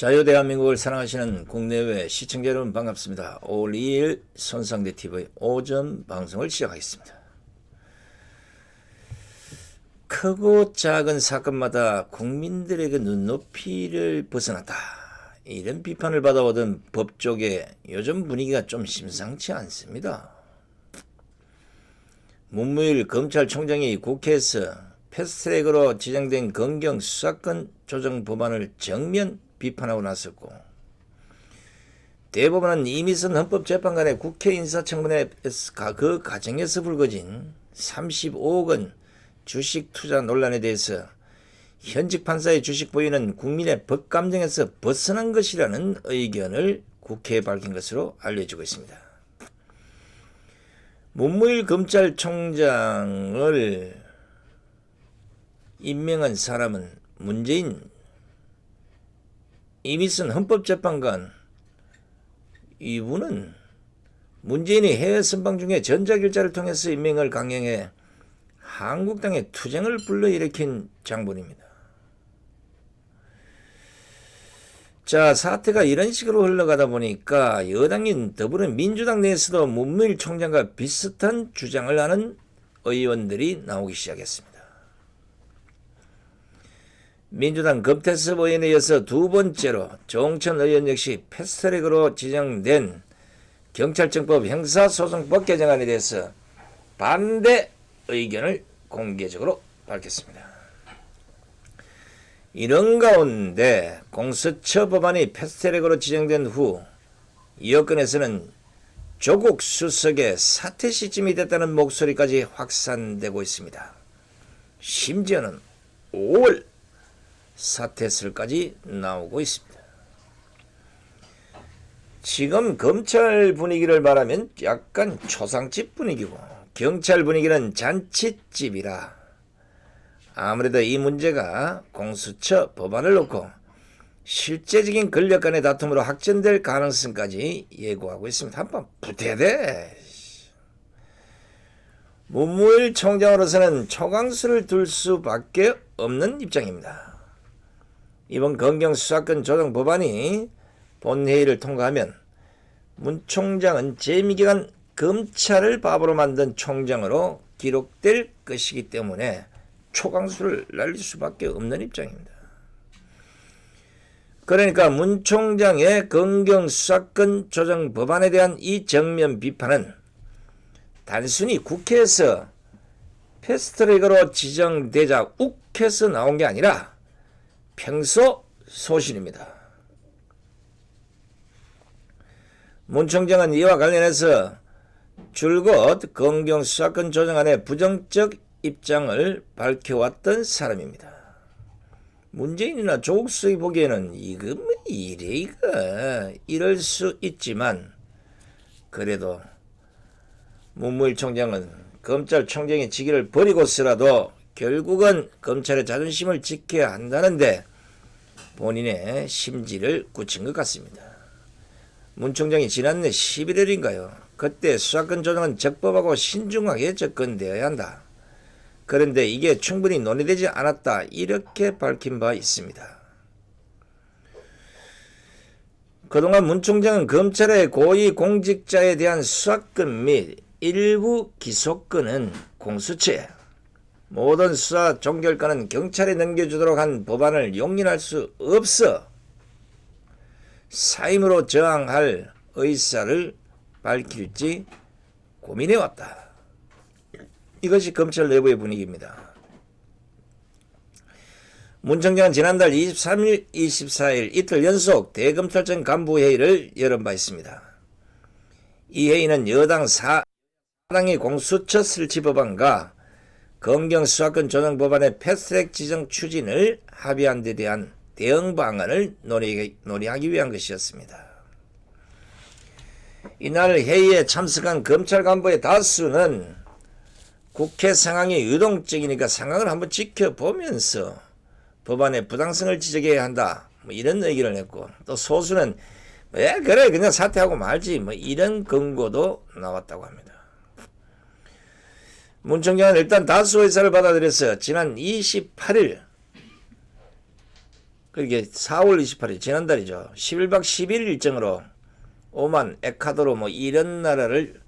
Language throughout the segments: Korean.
자유대한민국을 사랑하시는 국내외 시청자 여러분 반갑습니다. 5월 2일 손상대 TV 오전 방송을 시작하겠습니다. 크고 작은 사건마다 국민들에게 눈높이를 벗어났다. 이런 비판을 받아오던 법조계 요즘 분위기가 좀 심상치 않습니다. 문무일 검찰총장이 국회에서 패스트트랙으로 지정된 검경 수사권 조정 법안을 정면 비판하고 나섰고 대법원은 이미선 헌법재판관의 국회 인사청문회에서 가- 그 과정에서 불거진 35억 원 주식 투자 논란에 대해서 현직 판사의 주식 보유는 국민의 법 감정에서 벗어난 것이라는 의견을 국회에 밝힌 것으로 알려지고 있습니다. 문무일 검찰총장을 임명한 사람은 문재인 이미선 헌법재판관 이분은 문재인이 해외 선방 중에 전자결자를 통해서 임명을 강행해 한국당의 투쟁을 불러일으킨 장본입니다. 자 사태가 이런 식으로 흘러가다 보니까 여당인 더불어민주당 내에서도 문무일 총장과 비슷한 주장을 하는 의원들이 나오기 시작했습니다. 민주당 금태섭 의원에 이어서 두 번째로 조홍천 의원 역시 패스트트랙으로 지정된 경찰청법 형사소송법 개정안에 대해서 반대 의견을 공개적으로 밝혔습니다. 이런 가운데 공수처 법안이 패스트트랙으로 지정된 후 여권에서는 조국 수석의 사퇴 시점이 됐다는 목소리까지 확산되고 있습니다. 심지어는 5월 사퇴설까지 나오고 있습니다. 지금 검찰 분위기를 말하면 약간 초상집 분위기고 경찰 분위기는 잔치집이라 아무래도 이 문제가 공수처 법안을 놓고 실제적인 권력 간의 다툼으로 확전될 가능성까지 예고하고 있습니다. 한번 돼. 문무일 총장으로서는 초강수를 둘 수밖에 없는 입장입니다. 이번 검경 수사권 조정 법안이 본회의를 통과하면 문 총장은 재미기간 검찰을 바보로 만든 총장으로 기록될 것이기 때문에 초강수를 날릴 수밖에 없는 입장입니다. 그러니까 문 총장의 검경 수사권 조정 법안에 대한 이 정면 비판은 단순히 국회에서 패스트트랙으로 지정되자 욱해서 나온 게 아니라 평소 소신입니다. 문 총장은 이와 관련해서 줄곧 검경 수사권 조정안의 부정적 입장을 밝혀왔던 사람입니다. 문재인이나 조국 수석이 보기에는 이거 뭐 이래 이거 이럴 수 있지만 그래도 문무일 총장은 검찰총장의 직위를 버리고서라도 결국은 검찰의 자존심을 지켜야 한다는데 본인의 심지를 굳힌 것 같습니다. 문 총장이 지난해 11월인가요? 그때 수사권 조정은 적법하고 신중하게 접근되어야 한다. 그런데 이게 충분히 논의되지 않았다. 이렇게 밝힌 바 있습니다. 그동안 문 총장은 검찰의 고위 공직자에 대한 수사권 및 일부 기소권은 공수처에 모든 수사 종결권은 경찰에 넘겨주도록 한 법안을 용인할 수 없어 사임으로 저항할 의사를 밝힐지 고민해왔다. 이것이 검찰 내부의 분위기입니다. 문 총장은 지난달 23일, 24일 이틀 연속 대검찰청 간부회의를 열은 바 있습니다. 이 회의는 여당 4당의 공수처 설치 법안과 검경 수사권 조정 법안의 패스트트랙 지정 추진을 합의한 데 대한 대응 방안을 논의, 논의하기 위한 것이었습니다. 이날 회의에 참석한 검찰 간부의 다수는 국회 상황이 유동적이니까 상황을 한번 지켜보면서 법안의 부당성을 지적해야 한다. 뭐 이런 얘기를 했고 또 소수는 왜 그래 그냥 사퇴하고 말지 뭐 이런 근거도 나왔다고 합니다. 문 총장은 일단 다수 의사를 받아들여서 지난 28일 그게 4월 28일 지난달이죠. 11박 11일 일정으로 오만, 에콰도르 뭐 이런 나라를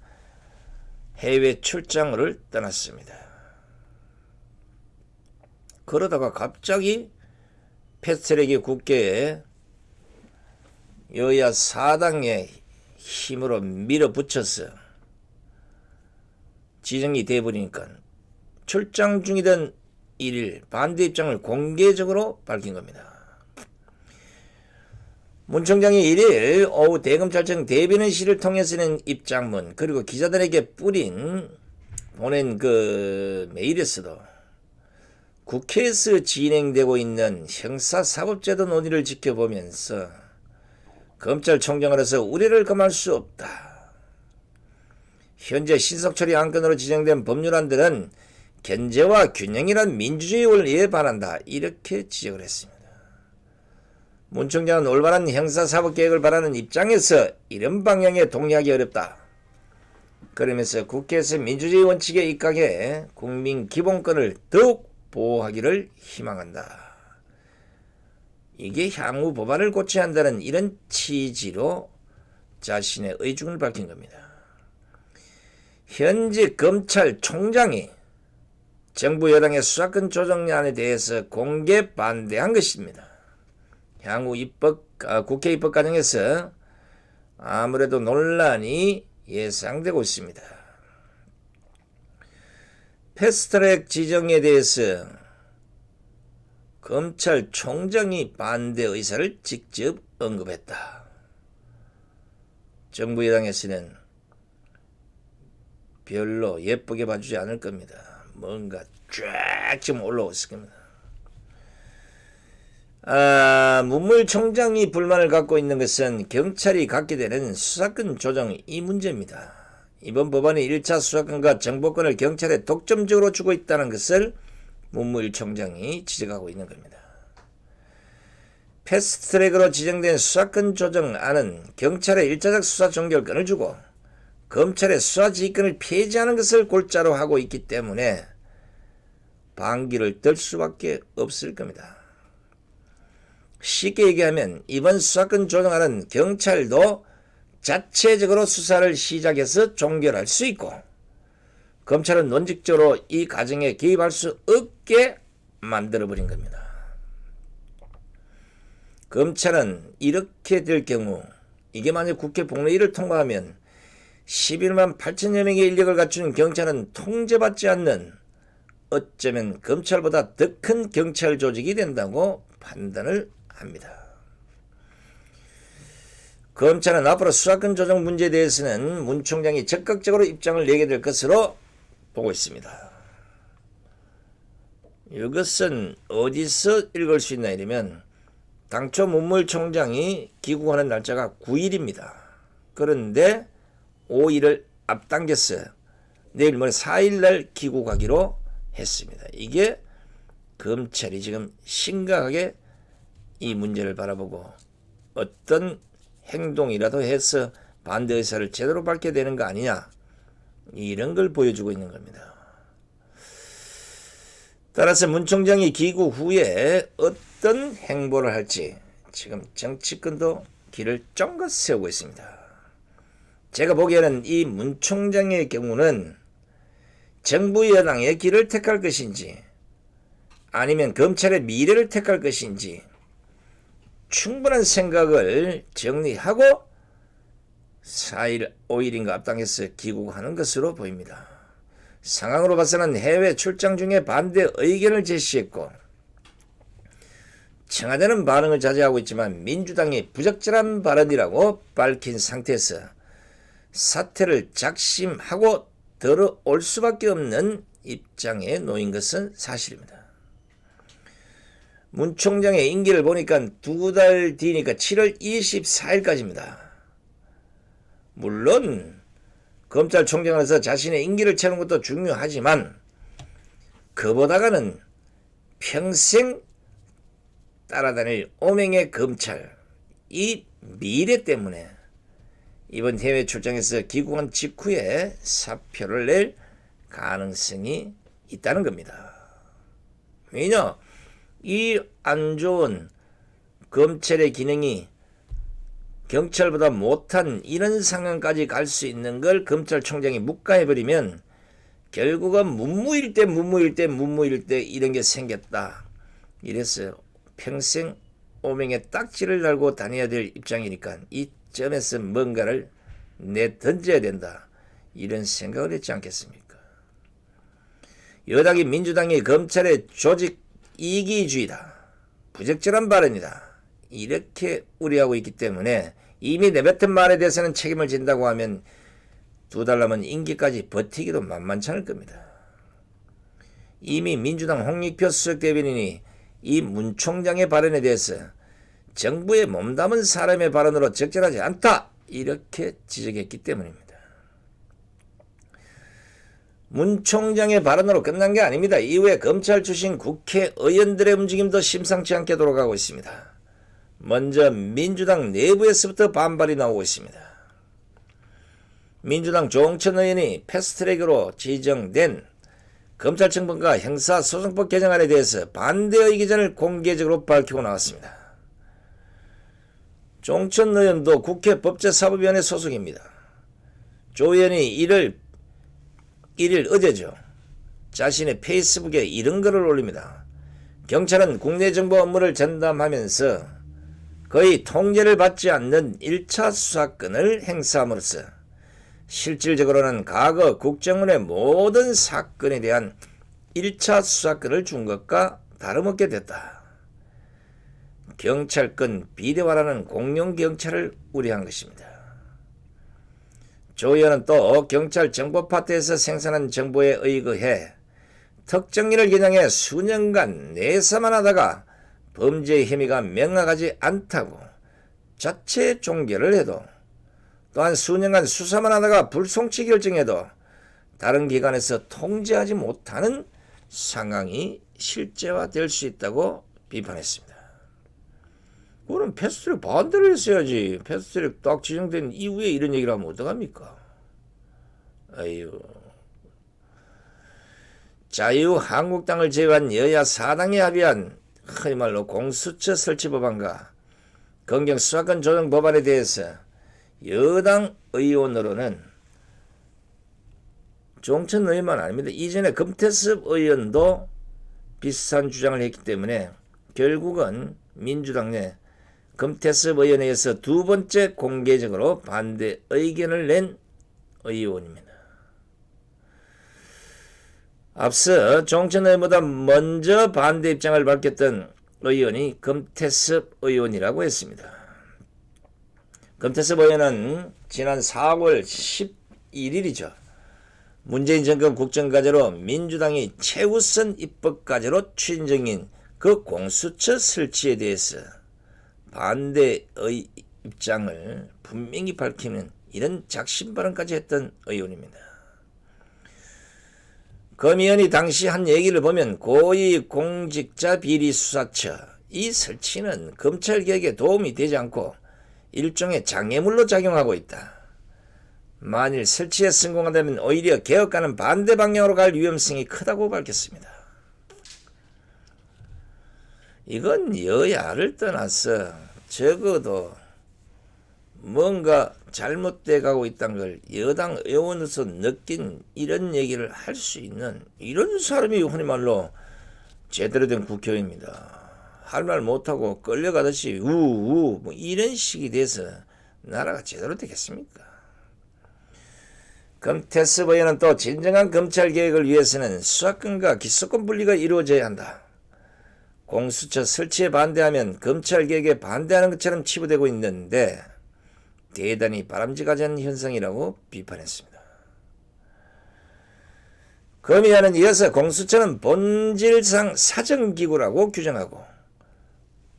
해외 출장을 떠났습니다. 그러다가 갑자기 패스트트랙의 국회에 여야 사당의 힘으로 밀어붙여서 지정이 돼버리니까 출장 중이던 1일 반대 입장을 공개적으로 밝힌 겁니다. 문 총장이 1일 오후 대검찰청 대변인실을 통해서 낸 입장문 그리고 기자들에게 뿌린 보낸 그 메일에서도 국회에서 진행되고 있는 형사사법제도 논의를 지켜보면서 검찰총장으로서 우려를 금할 수 없다. 현재 신속 처리 안건으로 지정된 법률안들은 견제와 균형이란 민주주의 원리에 반한다. 이렇게 지적을 했습니다. 문 총장은 올바른 형사사법개혁을 바라는 입장에서 이런 방향에 동의하기 어렵다. 그러면서 국회에서 민주주의 원칙에 입각해 국민 기본권을 더욱 보호하기를 희망한다. 이게 향후 법안을 고쳐야 한다는 이런 취지로 자신의 의중을 밝힌 겁니다. 현재 검찰총장이 정부 여당의 수사권 조정안에 대해서 공개 반대한 것입니다. 향후 입법 아, 국회 입법 과정에서 아무래도 논란이 예상되고 있습니다. 패스트트랙 지정에 대해서 검찰총장이 반대 의사를 직접 언급했다. 정부 여당에서는 별로 예쁘게 봐주지 않을 겁니다. 뭔가 쫙 지금 올라왔을 겁니다. 아, 문물총장이 불만을 갖고 있는 것은 경찰이 갖게 되는 수사권 조정 이 문제입니다. 이번 법안이 1차 수사권과 정보권을 경찰에 독점적으로 주고 있다는 것을 문무일총장이 지적하고 있는 겁니다. 패스트트랙으로 지정된 수사권 조정안은 경찰에 일차적 수사 종결권을 주고 검찰의 수사 지휘권을 폐지하는 것을 골자로 하고 있기 때문에 반기를 들 수밖에 없을 겁니다. 쉽게 얘기하면 이번 수사권 조정안은 경찰도 자체적으로 수사를 시작해서 종결할 수 있고 검찰은 논직적으로 이 과정에 개입할 수 없게 만들어버린 겁니다. 검찰은 이렇게 될 경우 이게 만약 국회 복례일을 통과하면 11만 8천여 명의 인력을 갖춘 경찰은 통제받지 않는 어쩌면 검찰보다 더 큰 경찰 조직이 된다고 판단을 합니다. 검찰은 앞으로 수사권 조정 문제에 대해서는 문 총장이 적극적으로 입장을 내게 될 것으로 보고 있습니다. 이것은 어디서 읽을 수 있나 이러면 당초 문물 총장이 귀국하는 날짜가 9일입니다. 그런데 5일을 앞당겼어요. 내일 모레 4일날 귀국하기로 했습니다. 이게 검찰이 지금 심각하게 이 문제를 바라보고 어떤 행동이라도 해서 반대 의사를 제대로 밝게 되는 거 아니냐 이런 걸 보여주고 있는 겁니다. 따라서 문 총장이 귀국 후에 어떤 행보를 할지 지금 정치권도 길을 쫑긋 세우고 있습니다. 제가 보기에는 이 문 총장의 경우는 정부 여당의 길을 택할 것인지 아니면 검찰의 미래를 택할 것인지 충분한 생각을 정리하고 4일, 5일인가 앞당해서 귀국하는 것으로 보입니다. 상황으로 봐서는 해외 출장 중에 반대 의견을 제시했고 청와대는 반응을 자제하고 있지만 민주당이 부적절한 발언이라고 밝힌 상태에서 사태를 작심하고 들어올 수밖에 없는 입장에 놓인 것은 사실입니다. 문 총장의 임기를 보니까 두 달 뒤니까 7월 24일까지입니다. 물론 검찰총장으로서 자신의 임기를 채우는 것도 중요하지만 그보다가는 평생 따라다닐 오명의 검찰 이 미래 때문에 이번 해외 출장에서 귀국한 직후에 사표를 낼 가능성이 있다는 겁니다. 왜냐? 이 안 좋은 검찰의 기능이 경찰보다 못한 이런 상황까지 갈 수 있는 걸 검찰총장이 묵과해버리면 결국은 문무일 때 문무일 때 문무일 때 이런 게 생겼다. 이래서 평생 오명에 딱지를 달고 다녀야 될 입장이니까 이 점에서 뭔가를 내 던져야 된다. 이런 생각을 했지 않겠습니까? 여당이 민주당이 검찰의 조직 이기주의다. 부적절한 발언이다. 이렇게 우려하고 있기 때문에 이미 내뱉은 말에 대해서는 책임을 진다고 하면 두 달 남은 임기까지 버티기도 만만찮을 겁니다. 이미 민주당 홍익표 수석 대변인이 이 문 총장의 발언에 대해서 정부에 몸담은 사람의 발언으로 적절하지 않다 이렇게 지적했기 때문입니다. 문 총장의 발언으로 끝난 게 아닙니다. 이후에 검찰 출신 국회의원들의 움직임도 심상치 않게 돌아가고 있습니다. 먼저 민주당 내부에서부터 반발이 나오고 있습니다. 민주당 조홍천 의원이 패스트트랙으로 지정된 검찰청법과 형사소송법 개정안에 대해서 반대 의견을 공개적으로 밝히고 나왔습니다. 종천 의원도 국회 법제사법위원회 소속입니다. 조 의원이 이를 1일 어제죠. 자신의 페이스북에 이런 글을 올립니다. 경찰은 국내 정보 업무를 전담하면서 거의 통제를 받지 않는 1차 수사권을 행사함으로써 실질적으로는 과거 국정원의 모든 사건에 대한 1차 수사권을 준 것과 다름없게 됐다. 경찰권 비대화라는 공룡 경찰을 우려한 것입니다. 조 의원은 또 경찰 정보 파트에서 생산한 정보에 의거해 특정인을 겨냥해 수년간 내사만 하다가 범죄의 혐의가 명확하지 않다고 자체 종결을 해도 또한 수년간 수사만 하다가 불송치 결정해도 다른 기관에서 통제하지 못하는 상황이 실제화될 수 있다고 비판했습니다. 그럼 패스트트랙 반대를 했어야지. 패스트트랙 딱 지정된 이후에 이런 얘기를 하면 어떡합니까? 아유. 자유한국당을 제외한 여야 사당이 합의한 흔히 말로 공수처 설치 법안과 검경 수사권 조정 법안에 대해서 여당 의원으로는 종천 의원만 아닙니다. 이전에 금태섭 의원도 비슷한 주장을 했기 때문에 결국은 민주당 내 금태섭 의원에 의해서 두 번째 공개적으로 반대 의견을 낸 의원입니다. 앞서 종천 의원보다 먼저 반대 입장을 밝혔던 의원이 금태섭 의원이라고 했습니다. 의원은 지난 4월 11일이죠. 문재인 정권 국정과제로 민주당이 최우선 입법과제로 추진 중인 그 공수처 설치에 대해서 반대의 입장을 분명히 밝히는 이런 작심 발언까지 했던 의원입니다. 검 의원이 당시 한 얘기를 보면 고위공직자 비리수사처 이 설치는 검찰개혁에 도움이 되지 않고 일종의 장애물로 작용하고 있다. 만일 설치에 성공한다면 오히려 개혁과는 반대 방향으로 갈 위험성이 크다고 밝혔습니다. 이건 여야를 떠나서 적어도 뭔가 잘못돼 가고 있다는 걸 여당 의원으로서 느낀 이런 얘기를 할 수 있는 이런 사람이 흔히 말로 제대로 된 국회의원입니다. 할 말 못하고 끌려가듯이 우우 뭐 이런 식이 돼서 나라가 제대로 되겠습니까? 금태섭 의원은 또 진정한 검찰 개혁을 위해서는 수사권과 기소권 분리가 이루어져야 한다. 공수처 설치에 반대하면 검찰 개혁에 반대하는 것처럼 치부되고 있는데 대단히 바람직하지 않은 현상이라고 비판했습니다. 검의안은 이어서 공수처는 본질상 사정기구라고 규정하고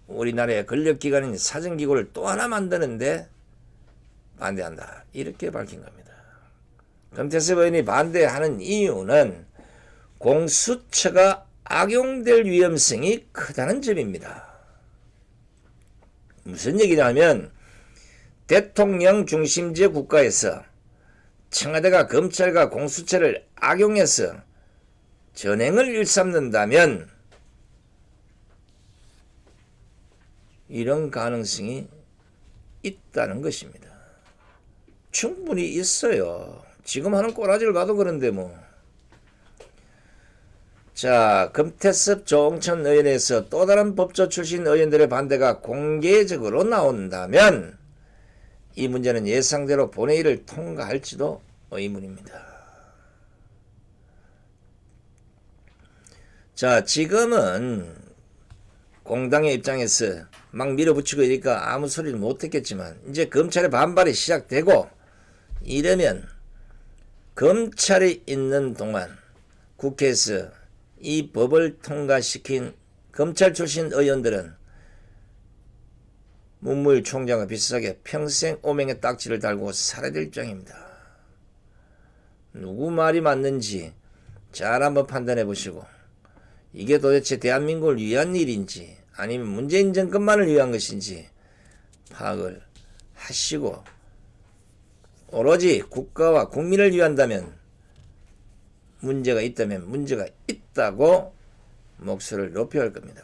우리나라의 권력기관인 사정기구를 또 하나 만드는데 반대한다. 이렇게 밝힌 겁니다. 금태섭 의원이 반대하는 이유는 공수처가 악용될 위험성이 크다는 점입니다. 무슨 얘기냐면 대통령 중심제 국가에서 청와대가 검찰과 공수처를 악용해서 전행을 일삼는다면 이런 가능성이 있다는 것입니다. 충분히 있어요. 지금 하는 꼬라지를 봐도 그런데 뭐. 자, 금태섭 조홍천 의원에서 또 다른 법조 출신 의원들의 반대가 공개적으로 나온다면 이 문제는 예상대로 본회의를 통과할지도 의문입니다. 자, 지금은 공당의 입장에서 막 밀어붙이고 이러니까 아무 소리를 못했겠지만 이제 검찰의 반발이 시작되고 이러면 검찰이 있는 동안 국회에서 이 법을 통과시킨 검찰 출신 의원들은 문무일 총장과 비슷하게 평생 오명의 딱지를 달고 살아야 될 입장입니다. 누구 말이 맞는지 잘 한번 판단해 보시고 이게 도대체 대한민국을 위한 일인지 아니면 문재인 정권만을 위한 것인지 파악을 하시고 오로지 국가와 국민을 위한다면 문제가 있다면 문제가 있다고 목소리를 높여야 할 겁니다.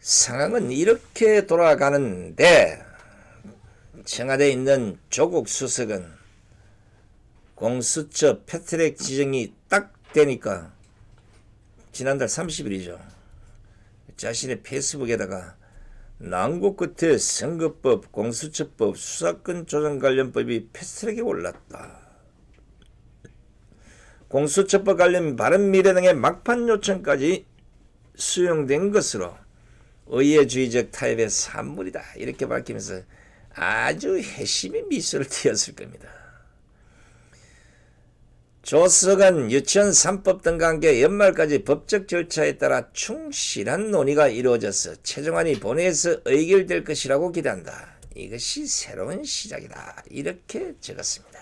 상황은 이렇게 돌아가는데 청와대에 있는 조국 수석은 공수처 패트랙 지정이 딱 되니까 지난달 30일이죠. 자신의 페이스북에다가 난국 끝에 선거법, 공수처법, 수사권 조정 관련법이 패스트랙에 올랐다. 공수처법 관련 바른미래당의 막판 요청까지 수용된 것으로 의회주의적 타입의 산물이다. 이렇게 밝히면서 아주 회심의 미소를 띄었을 겁니다. 조석은 유치원 3법 등과 함께 연말까지 법적 절차에 따라 충실한 논의가 이루어져서 최종안이 본회의에서 의결될 것이라고 기대한다. 이것이 새로운 시작이다. 이렇게 적었습니다.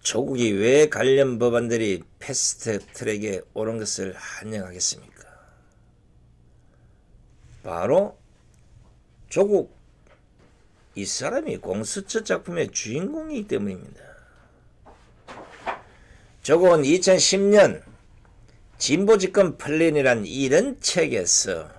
조국이 왜 관련 법안들이 패스트 트랙에 오른 것을 환영하겠습니까? 바로 조국 이 사람이 공수처 작품의 주인공이기 때문입니다. 조국은 2010년 진보집권 플랜이란 이런 책에서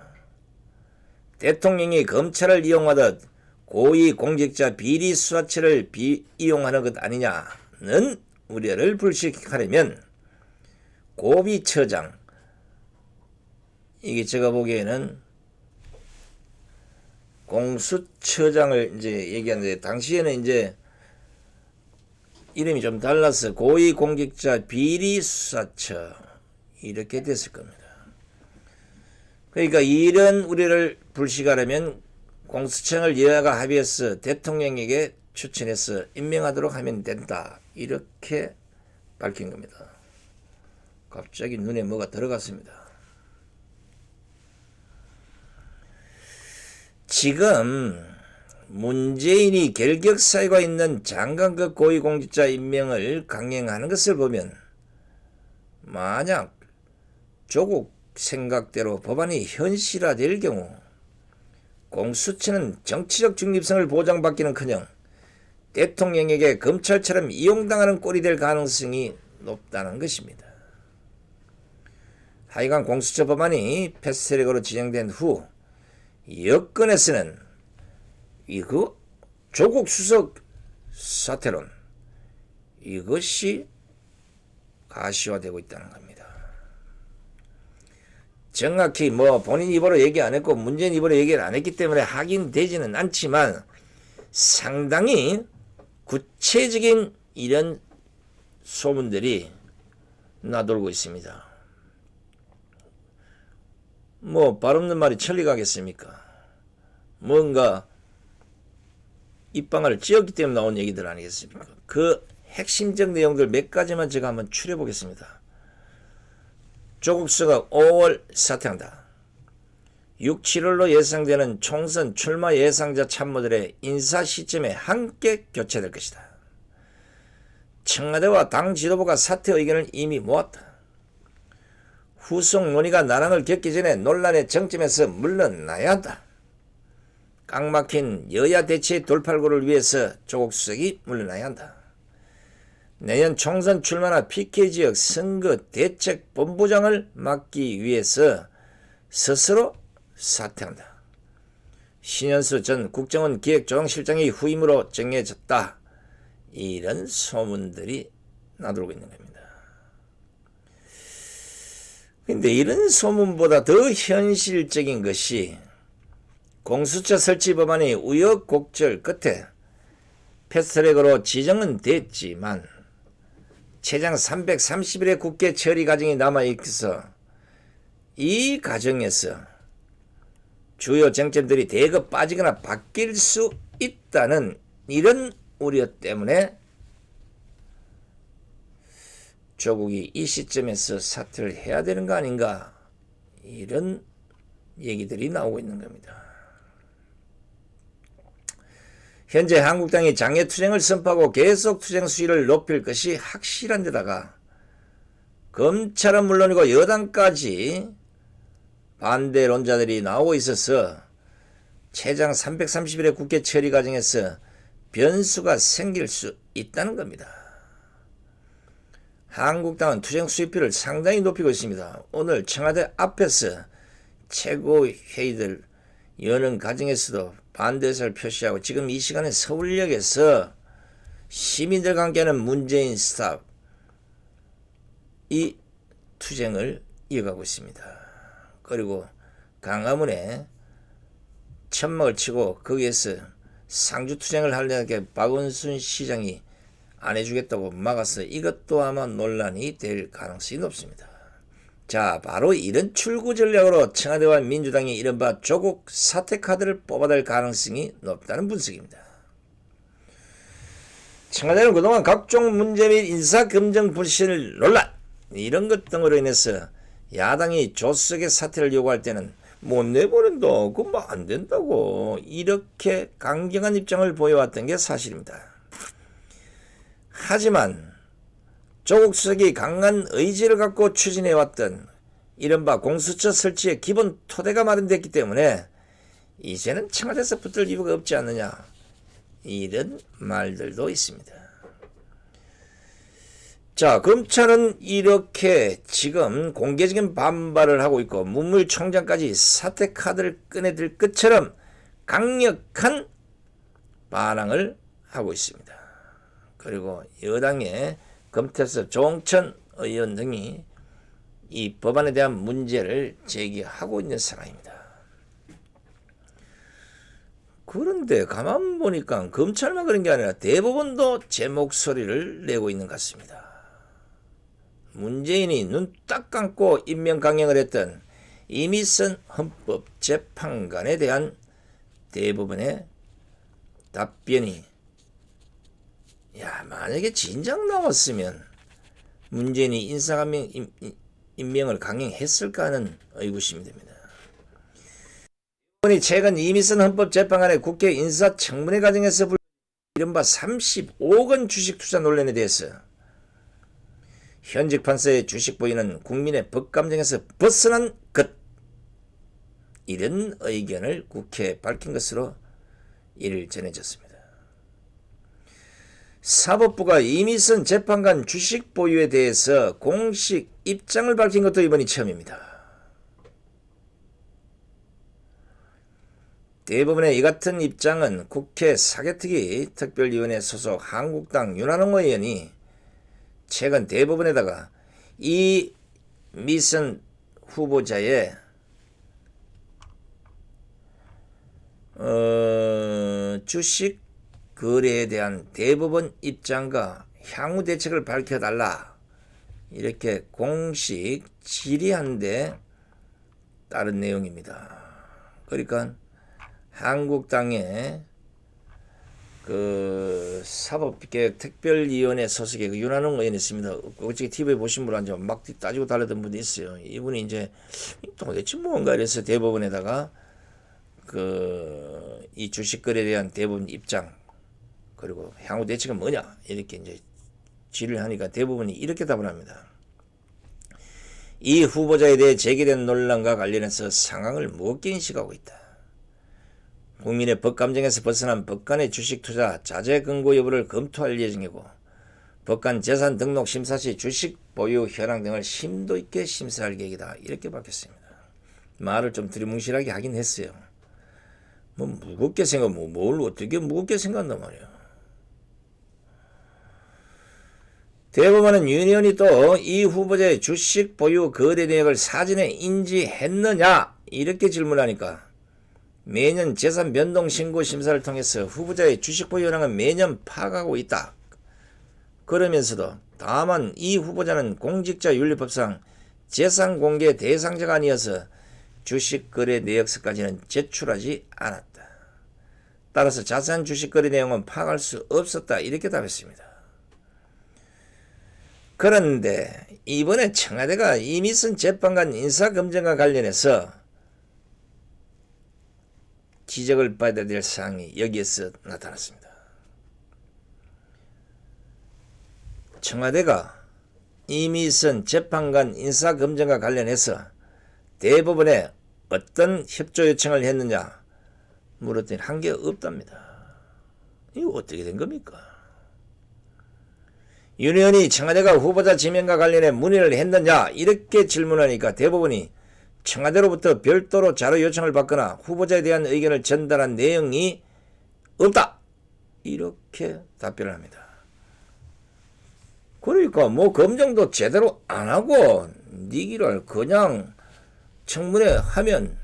대통령이 검찰을 이용하듯 고위 공직자 비리 수사처를 비, 이용하는 것 아니냐는 우려를 불식하려면 고비처장 이게 제가 보기에는 공수처장을 이제 얘기하는데 당시에는 이제 이름이 좀 달라서 고위공직자 비리수사처 이렇게 됐을 겁니다. 그러니까 이런 우려를 불식하려면 공수처를 여야가 합의해서 대통령에게 추천해서 임명하도록 하면 된다. 이렇게 밝힌 겁니다. 갑자기 눈에 뭐가 들어갔습니다. 지금 문재인이 결격 사유가 있는 장관급 고위공직자 임명을 강행하는 것을 보면 만약 조국 생각대로 법안이 현실화될 경우 공수처는 정치적 중립성을 보장받기는커녕 대통령에게 검찰처럼 이용당하는 꼴이 될 가능성이 높다는 것입니다. 하여간 공수처 법안이 패스트트랙으로 진행된 후 여권에서는 이거 조국 수석 사태론 이것이 가시화되고 있다는 겁니다. 정확히 뭐 본인 입으로 얘기 안 했고 문재인 입으로 얘기를 안 했기 때문에 확인되지는 않지만 상당히 구체적인 이런 소문들이 나돌고 있습니다. 뭐 발 없는 말이 천리 가겠습니까? 뭔가 입방아를 찧었기 때문에 나온 얘기들 아니겠습니까? 그 핵심적 내용들 몇 가지만 제가 한번 추려 보겠습니다. 조국수가 5월 사퇴한다. 6, 7월로 예상되는 총선 출마 예상자 참모들의 인사 시점에 함께 교체될 것이다. 청와대와 당 지도부가 사퇴 의견을 이미 모았다. 후속 논의가 나랑을 겪기 전에 논란의 정점에서 물러나야 한다. 꽉 막힌 여야 대치 돌팔구를 위해서 조국 수석이 물러나야 한다. 내년 총선 출마나 PK지역 선거 대책 본부장을 맡기 위해서 스스로 사퇴한다. 신현수 전 국정원 기획조정실장이 후임으로 정해졌다. 이런 소문들이 나돌고 있는 겁니다. 근데 이런 소문보다 더 현실적인 것이 공수처 설치 법안이 우여곡절 끝에 패스트트랙으로 지정은 됐지만 최장 330일의 국회 처리 과정이 남아 있어서 이 과정에서 주요 쟁점들이 대거 빠지거나 바뀔 수 있다는 이런 우려 때문에 조국이 이 시점에서 사퇴를 해야 되는 거 아닌가 이런 얘기들이 나오고 있는 겁니다. 현재 한국당이 장애 투쟁을 선포하고 계속 투쟁 수위를 높일 것이 확실한 데다가 검찰은 물론이고 여당까지 반대론자들이 나오고 있어서 최장 330일의 국회 처리 과정에서 변수가 생길 수 있다는 겁니다. 한국당은 투쟁 수위표를 상당히 높이고 있습니다. 오늘 청와대 앞에서 최고회의들 여는 과정에서도 반대 의사를 표시하고 지금 이 시간에 서울역에서 시민들과 함께하는 문재인 스탑 이 투쟁을 이어가고 있습니다. 그리고 강화문에 천막을 치고 거기에서 상주 투쟁을 하려게 박원순 시장이 안 해주겠다고 막아서 이것도 아마 논란이 될 가능성이 높습니다. 자, 바로 이런 출구 전략으로 청와대와 민주당이 이른바 조국 사퇴 카드를 뽑아댈 가능성이 높다는 분석입니다. 청와대는 그동안 각종 문제 및 인사검증 불신을 논란 이런 것 등으로 인해서 야당이 조석의 사퇴를 요구할 때는 못 내보낸다. 그건 뭐 안 된다고. 이렇게 강경한 입장을 보여왔던 게 사실입니다. 하지만 조국 수석이 강한 의지를 갖고 추진해왔던 이른바 공수처 설치의 기본 토대가 마련됐기 때문에 이제는 청와대에서 붙을 이유가 없지 않느냐 이런 말들도 있습니다. 자, 검찰은 이렇게 지금 공개적인 반발을 하고 있고 문물총장까지 사퇴 카드를 꺼내들 것처럼 강력한 반항을 하고 있습니다. 그리고 여당의 검태섭 조홍천 의원 등이 이 법안에 대한 문제를 제기하고 있는 상황입니다. 그런데 가만 보니까 검찰만 그런 게 아니라 대법원도 제 목소리를 내고 있는 것 같습니다. 문재인이 눈 딱 감고 임명 강행을 했던 이미선 헌법재판관에 대한 대부분의 답변이 야 만약에 진작 나왔으면 문재인이 인사감명 임명을 강행했을까 하는 의구심이 됩니다. 이 최근 이미선 헌법재판관의 국회 인사청문회 과정에서 이른바 35억 원 주식 투자 논란에 대해서 현직 판사의 주식 보유는 국민의 법감정에서 벗어난 것 이런 의견을 국회에 밝힌 것으로 이를 전해졌습니다. 사법부가 이미선 재판관 주식 보유에 대해서 공식 입장을 밝힌 것도 이번이 처음입니다. 대부분의 이 같은 입장은 국회 사개특위 특별위원회 소속 한국당 윤한홍 의원이 최근 대부분에다가 이 미선 후보자의 어, 주식 거래에 대한 대법원 입장과 향후 대책을 밝혀달라. 이렇게 공식 질의한데 따른 내용입니다. 그러니까 한국당의 그 사법개혁 특별위원회 소속의 그 윤한홍 의원이 있습니다. 어저께 TV에 보신 분 한테 막 따지고 달렸던 분이 있어요. 이분이 이제 도대체 뭔가 이래서 대법원에다가 그 이 주식 거래에 대한 대법원 입장 그리고 향후 대책은 뭐냐 이렇게 이제 질의를 하니까 대부분이 이렇게 답을 합니다. 이 후보자에 대해 제기된 논란과 관련해서 상황을 무겁게 인식하고 있다. 국민의 법 감정에서 벗어난 법관의 주식 투자 자제 근거 여부를 검토할 예정이고 법관 재산 등록 심사 시 주식 보유 현황 등을 심도 있게 심사할 계획이다. 이렇게 밝혔습니다. 말을 좀 두리뭉실하게 하긴 했어요. 뭐 무겁게 생각, 뭐 뭘 어떻게 무겁게 생각한단 말이야. 대법원은 유니언이 또 이 후보자의 주식 보유 거래 내역을 사전에 인지했느냐 이렇게 질문하니까 매년 재산 변동 신고 심사를 통해서 후보자의 주식 보유 현황은 매년 파악하고 있다. 그러면서도 다만 이 후보자는 공직자 윤리법상 재산 공개 대상자가 아니어서 주식 거래 내역서까지는 제출하지 않았다. 따라서 자세한 주식 거래 내용은 파악할 수 없었다. 이렇게 답했습니다. 그런데 이번에 청와대가 이미선 재판관 인사검증과 관련해서 지적을 받아야 될 사항이 여기에서 나타났습니다. 청와대가 이미선 재판관 인사검증과 관련해서 대법원에 어떤 협조 요청을 했느냐 물었더니 한 게 없답니다. 이거 어떻게 된 겁니까? 윤 의원이 청와대가 후보자 지명과 관련해 문의를 했느냐? 이렇게 질문하니까 대법원이 청와대로부터 별도로 자료 요청을 받거나 후보자에 대한 의견을 전달한 내용이 없다. 이렇게 답변을 합니다. 그러니까 뭐 검증도 제대로 안 하고 니기를 그냥 청문회 하면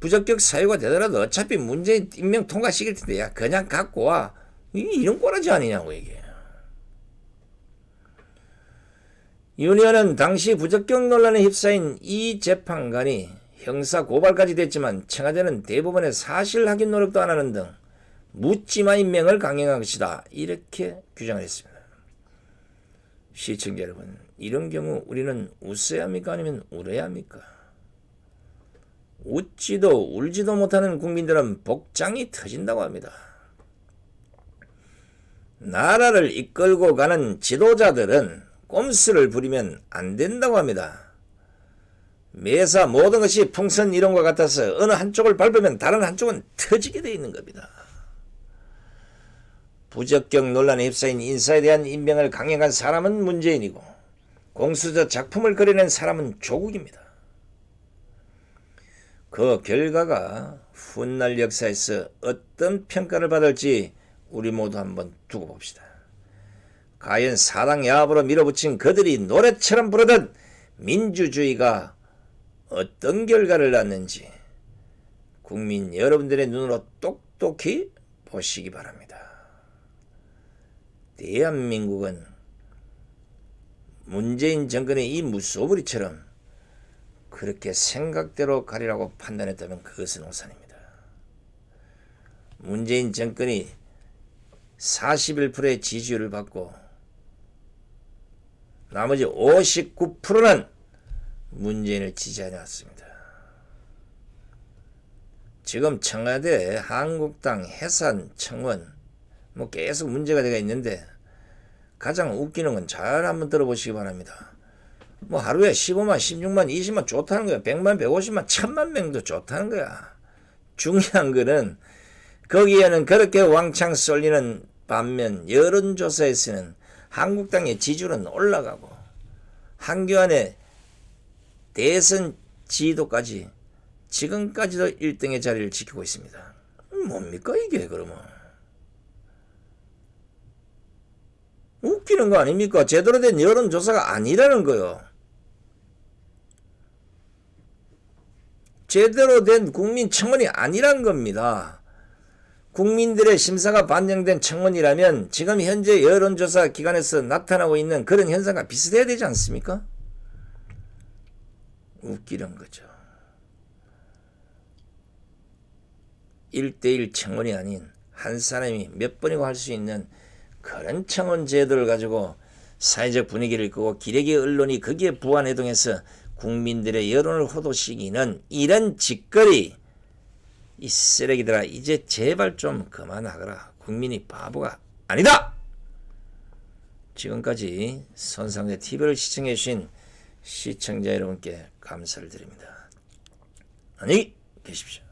부적격 사유가 되더라도 어차피 문재인 임명 통과시킬 텐데 야 그냥 갖고 와. 이런 꼬라지 아니냐고 이게 윤 의원은 당시 부적격 논란에 휩싸인 이 재판관이 형사 고발까지 됐지만 청와대는 대법원에 사실 확인 노력도 안 하는 등 묻지마 임명을 강행한 것이다 이렇게 규정을 했습니다. 시청자 여러분 이런 경우 우리는 웃어야 합니까 아니면 울어야 합니까? 웃지도 울지도 못하는 국민들은 복장이 터진다고 합니다. 나라를 이끌고 가는 지도자들은 꼼수를 부리면 안 된다고 합니다. 매사 모든 것이 풍선 이론과 같아서 어느 한쪽을 밟으면 다른 한쪽은 터지게 되어 있는 겁니다. 부적격 논란에 휩싸인 인사에 대한 임명을 강행한 사람은 문재인이고 공수처 작품을 그려낸 사람은 조국입니다. 그 결과가 훗날 역사에서 어떤 평가를 받을지 우리 모두 한번 두고 봅시다. 과연 사당 야합으로 밀어붙인 그들이 노래처럼 부르던 민주주의가 어떤 결과를 낳는지 국민 여러분들의 눈으로 똑똑히 보시기 바랍니다. 대한민국은 문재인 정권의 이 무소불이처럼 그렇게 생각대로 가리라고 판단했다면 그것은 오산입니다. 문재인 정권이 41%의 지지율을 받고 나머지 59%는 문재인을 지지하지 않습니다. 지금 청와대, 한국당, 해산, 청원 뭐 계속 문제가 되어 있는데 가장 웃기는 건 잘 한번 들어보시기 바랍니다. 뭐 하루에 15만, 16만, 20만 좋다는 거야. 100만, 150만, 1000만 명도 좋다는 거야. 중요한 거는 거기에는 그렇게 왕창 쏠리는 반면 여론조사에서는 한국당의 지지율은 올라가고 한교안의 대선 지도까지 지금까지도 1등의 자리를 지키고 있습니다. 뭡니까 이게 그러면? 웃기는 거 아닙니까? 제대로 된 여론조사가 아니라는 거요. 제대로 된 국민 청원이 아니란 겁니다. 국민들의 심사가 반영된 청원이라면 지금 현재 여론조사 기관에서 나타나고 있는 그런 현상과 비슷해야 되지 않습니까? 웃기는 거죠. 1대1 청원이 아닌 한 사람이 몇 번이고 할 수 있는 그런 청원 제도를 가지고 사회적 분위기를 끄고 기레기 언론이 거기에 부안해동해서 국민들의 여론을 호도시키는 이런 짓거리 이 쓰레기들아 이제 제발 좀 그만하거라. 국민이 바보가 아니다! 지금까지 선상대 TV를 시청해 주신 시청자 여러분께 감사를 드립니다. 안녕히 계십시오